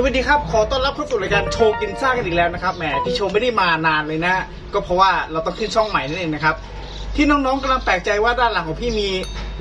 สวัสดีครับ ขอต้อนรับเข้าสู่รายการโชว์กินซ่ากันอีกแล้วนะครับ แหมพี่โชว์ไม่ได้มานานเลยนะ ก็เพราะว่าเราต้องขึ้นช่องใหม่นั่นเองนะครับ ที่น้องๆกำลังแปลกใจว่าด้านหลังของพี่มี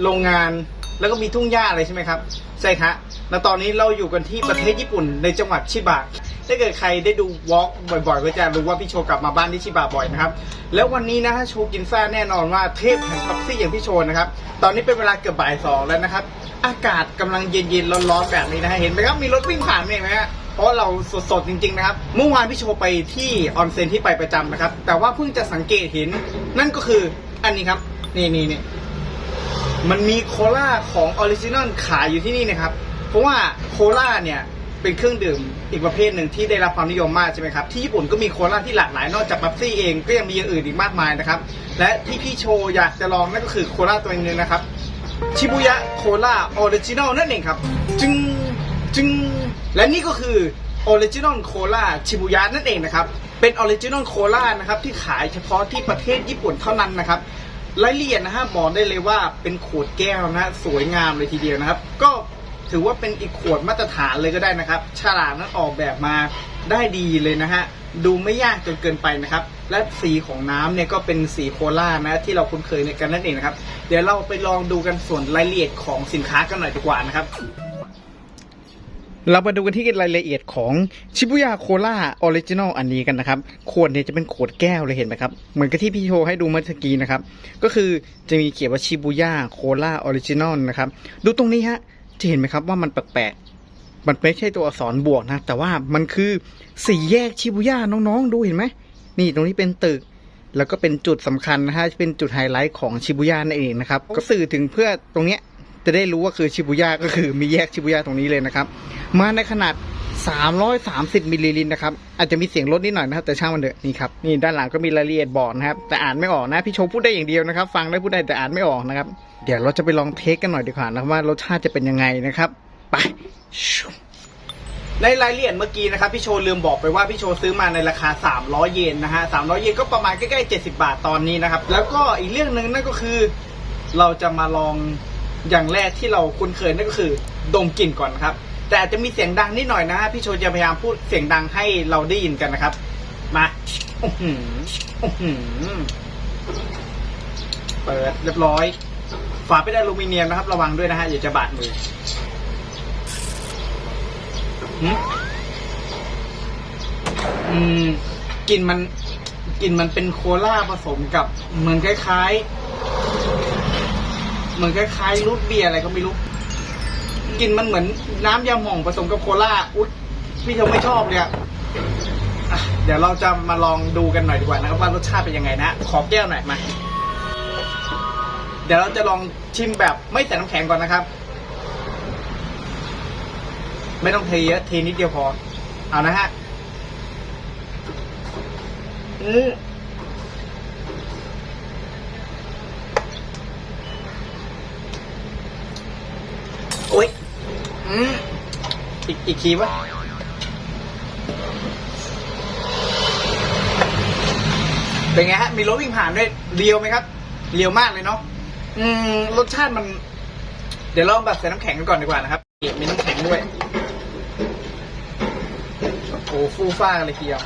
โรงงาน แล้วก็มีทุ่งหญ้าอะไรใช่ไหมครับใช่ครับแล้วตอนนี้เราอยู่กันที่ประเทศญี่ปุ่นในจังหวัดชิบะถ้าเกิดใครได้ดูวอล์กบ่อยๆ ก็จะรู้ว่าพี่โชว์กลับมาบ้านที่ชิบะบ่อยนะครับ แล้ววันนี้นะฮะโชว์กินซ่าแน่นอนว่าเทพแห่งท็อปซี่อย่างพี่โชนะครับ ตอนนี้เป็นเวลาเกือบบ่ายสองแล้วนะครับ อากาศกำลังเย็นๆร้อนๆแบบนี้นะฮะเห็นไหมครับมีรถวิ่งผ่านเห็นไหมฮะเพราะเราสดๆจริงๆนะครับ เมื่อวานพี่โชไปที่ออนเซ็นที่ไปประจำนะครับ แต่ว่าเพิ่งจะสังเกตเห็นนั่นก็คืออันนี้ครับ นี่นี่นี่ มันมีโคลาของออริจินอลขายอยู่ที่นี่นะครับ เพราะว่าโคลาเนี่ยเป็นเครื่องดื่มอีกประเภทหนึ่งที่ได้รับความนิยมมากใช่ไหมครับ ที่ญี่ปุ่นก็มีโคลาที่หลากหลายนอกจากบัฟซี่เองก็ยังมีอย่างอื่นอีกมากมายนะครับ และที่พี่โชว์อยากจะลองนั่นก็คือโคลาตัวนึงนะครับชิบุยะโคลาออริจินอลนั่นเองครับ จึงจึงและนี่ก็คือออริจินอลโคลาชิบุยะนั่นเองนะครับ เป็นออริจินอลโคลานะครับที่ขายเฉพาะที่ประเทศญี่ปุ่นเท่านั้นนะครับ รายละเอียดนะฮะบอกได้เลยว่าเป็นขวดแก้วนะสวยงามเลยทีเดียวนะครับ ก็ถือว่าเป็นอีกขวดมาตรฐานเลยก็ได้นะครับ ฉลากนั้นออกแบบมาได้ดีเลยนะฮะดูไม่ยากจนเกินไปนะครับ และสีของน้ำเนี่ยก็เป็นสีโคลานะที่เราคุ้นเคยในกันนั่นเองนะครับ เดี๋ยวเราไปลองดูกันส่วนรายละเอียดของสินค้ากันหน่อยดีกว่านะครับ เรามาดูกันที่รายละเอียดของชิบุยาโคลาออริจินอลอันนี้กันนะครับ ขวดเนี่ยจะเป็นขวดแก้วเลยเห็นไหมครับ เหมือนกับที่พี่โชว์ให้ดูเมื่อกี้นะครับ ก็คือจะมีเขียนว่าชิบุยาโคลาออริจินอลนะครับ ดูตรงนี้ฮะ จะเห็นไหมครับว่ามันแปลกๆ มันไม่ใช่ตัวอักษรบวกนะ แต่ว่ามันคือสี่แยกชิบุย่าน้องๆ ดูเห็นไหม นี่ตรงนี้เป็นตึก แล้วก็เป็นจุดสำคัญนะฮะ เป็นจุดไฮไลท์ของชิบุย่านั่นเองนะครับ ก็สื่อถึงเพื่อตรงเนี้ย จะได้รู้ว่าคือชิบุย่าก็คือมีแยกชิบุย่าตรงนี้เลยนะครับ มาในขนาด 330มิลลิลิตรนะครับ อาจจะมีเสียงลดนิดหน่อยนะครับ แต่ช่างมันเถอะนี่ครับนี่ด้านหลังก็มีรายละเอียดบอกนะครับ แต่อ่านไม่ออกนะ พี่โชว์พูดได้อย่างเดียวนะครับ ฟังได้พูดได้แต่อ่านไม่ออกนะครับ เดี๋ยวเราจะไปลองเทสกันหน่อยดีกว่านะครับว่ารสชาติจะเป็นยังไงนะครับไปในรายละเอียดเมื่อกี้นะครับพี่โชว์ลืมบอกไปว่าพี่โชว์ซื้อมาในราคา 300 เยนนะฮะ 300 เยนก็ประมาณใกล้ๆ 70 บาทตอนนี้นะครับ แล้วก็อีกเรื่องหนึ่งนั่นก็คือ เราจะมาลอง อย่างแรกที่เราคุ้นเคยนั่นก็คือ ดมกลิ่นก่อนนะครับ แต่อาจจะมีเสียงดังนิดหน่อยนะฮะพี่โชจะพยายามพูดเสียงดังให้เราได้ยินกันนะครับ มาอื้อหืออื้อหือเปิดเรียบร้อย ฝาเป็นอลูมิเนียมนะครับ ระวังด้วยนะฮะอย่าจะบาดมืออืมกลิ่นมันกลิ่นมันเป็นโคลาผสมกับเหมือนคล้ายๆ เหมือนคล้ายๆรูทเบียร์อะไรก็ไม่รู้กลิ่นมันเหมือนน้ำยาหม่องผสมกับโคลาอุ๊ยพี่เธอไม่ชอบเลยอะอะเดี๋ยวเราจะมาลองดูกันหน่อยดีกว่านะครับว่ารสชาติเป็นยังไงนะ ขอแก้วหน่อยมา เดี๋ยวเราจะลองชิมแบบไม่ใส่น้ำแข็งก่อนนะครับ ไม่ต้องเทเยอะเทนิดเดียวพอ เอานะฮะอืม อ้ยอืมอีกอีกทีวะเป็นไงฮะ มีรถวิ่งผ่านด้วยเรียวไหมครับเรียวมากเลยเนาะอืมรสชาติมัน เดี๋ยวลองแบบใส่น้ำแข็งกันก่อนดีกว่านะครับเก็บมีน้ำแข็งด้วยโอ้ฟูฟ้ากันเลยทีเดียว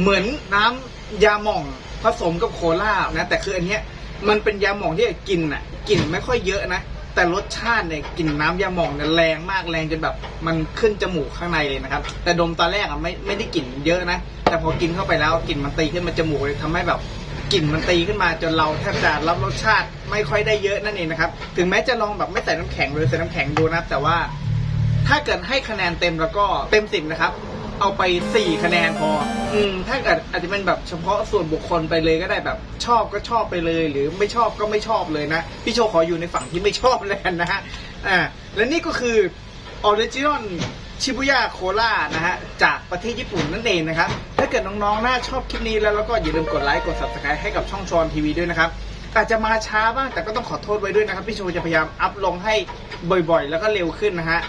เหมือนน้ำยาหม่อง ผสมกับโคลานะ แต่คืออันเนี้ยมันเป็นยาหม่องที่กลิ่นอะกลิ่นไม่ค่อยเยอะนะ แต่รสชาติเนี่ยกลิ่นน้ำยาหม่องเนี่ยแรงมากแรงจนแบบมันขึ้นจมูกข้างในเลยนะครับ แต่ดมตอนแรกอะไม่ไม่ได้กลิ่นเยอะนะ แต่พอกินเข้าไปแล้วกลิ่นมันตีขึ้นมาจมูกเลยทำให้แบบกลิ่นมันตีขึ้นมาจนเราแทบจะรับรสชาติไม่ค่อยได้เยอะนั่นเองนะครับ ถึงแม้จะลองแบบไม่ใส่น้ำแข็งหรือใส่น้ำแข็งดูนะแต่ว่า ถ้าเกิดให้คะแนนเต็มแล้วก็เต็มสิบนะครับ เอาไปสี่คะแนนพอ อืม ถ้าเกิดอาจจะเป็นแบบเฉพาะส่วนบุคคลไปเลยก็ได้แบบชอบก็ชอบไปเลย หรือไม่ชอบก็ไม่ชอบเลยนะ พี่โชว์ขออยู่ในฝั่งที่ไม่ชอบแล้วกันนะฮะ อ่า และนี่ก็คือออริจินอลชิบุย่าโคล่านะฮะ จากประเทศญี่ปุ่นนั่นเองนะครับ ถ้าเกิดน้องๆน่าชอบคลิปนี้แล้วแล้วก็อย่าลืมกดไลค์กด subscribe ให้กับช่องชอนทีวีด้วยนะครับอาจจะมาช้าบ้างแต่ก็ต้องขอโทษไว้ด้วยนะครับ พี่โชว์จะพยายามอัพลงให้บ่อยๆ แล้วก็เร็วขึ้นนะฮะ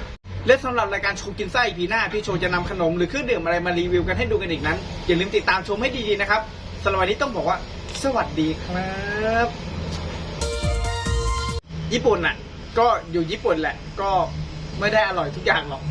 และสำหรับรายการโชว์กินไส้พีหน้า พี่โชว์จะนำขนมหรือเครื่องดื่มอะไรมารีวิวกันให้ดูกันอีกนั้น อย่าลืมติดตามชมให้ดีๆนะครับสำหรับวันนี้ต้องบอกว่า สวัสดีครับ ญี่ปุ่นอะ ก็อยู่ญี่ปุ่นแหละ ก็ไม่ได้อร่อยทุกอย่างหรอก